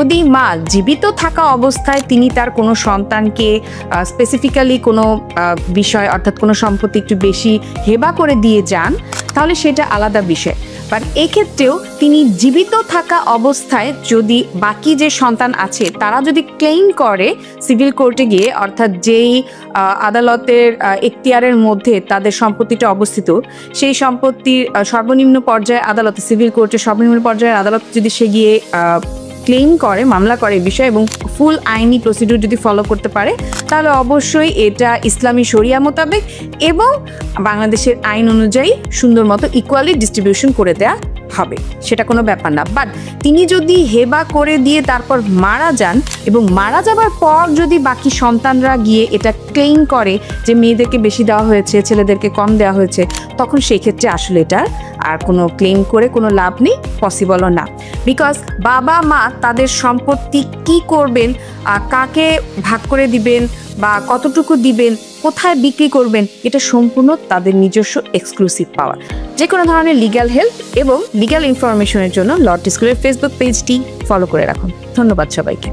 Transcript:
যদি মা জীবিত থাকা অবস্থায় তিনি তার কোনো সন্তানকে স্পেসিফিক্যালি কোনো বিষয় অর্থাৎ কোনো সম্পত্তি একটু বেশি হেবা করে দিয়ে যান, তাহলে সেটা আলাদা বিষয়। বাট এক্ষেত্রেও তিনি জীবিত থাকা অবস্থায় যদি বাকি যে সন্তান আছে, তারা যদি ক্লেম করে সিভিল কোর্টে গিয়ে, অর্থাৎ যেই আদালতের এখতিয়ারের মধ্যে তাদের সম্পত্তিটা অবস্থিত, সেই সম্পত্তির সর্বনিম্ন পর্যায়ে আদালতে সিভিল কোর্টের সর্বনিম্ন পর্যায়ের আদালত যদি সে গিয়ে ক্লেম করে, মামলা করে বিষয়ে এবং ফুল আইনি প্রসিডিউর যদি ফলো করতে পারে, তাহলে অবশ্যই এটা ইসলামী শরিয়া মোতাবেক এবং বাংলাদেশের আইন অনুযায়ী সুন্দর মতো ইকুয়ালি ডিস্ট্রিবিউশন করে দেয়া হবে। সেটা কোনো ব্যাপার না। বাট তিনি যদি হেবা করে দিয়ে তারপর মারা যান এবং মারা যাবার পর যদি বাকি সন্তানরা গিয়ে এটা ক্লেম করে যে মেয়েদেরকে বেশি দেওয়া হয়েছে, ছেলেদেরকে কম দেওয়া হয়েছে, তখন সেই ক্ষেত্রে আসলে এটা আর কোনো ক্লেম করে কোনো লাভ নেই পসিবলও না। বিকজ বাবা মা তাদের সম্পত্তি কি করবেন কাকে ভাগ করে দিবেন বা কতটুকু দিবেন, কোথায় বিক্রি করবেন, এটা সম্পূর্ণ তাদের নিজস্ব এক্সক্লুসিভ পাওয়ার যে কোনো ধরনের লিগ্যাল হেল্প এবং লিগ্যাল ইনফরমেশনের জন্য লর্ড স্কুলের ফেসবুক পেজটি ফলো করে রাখুন। ধন্যবাদ সবাইকে।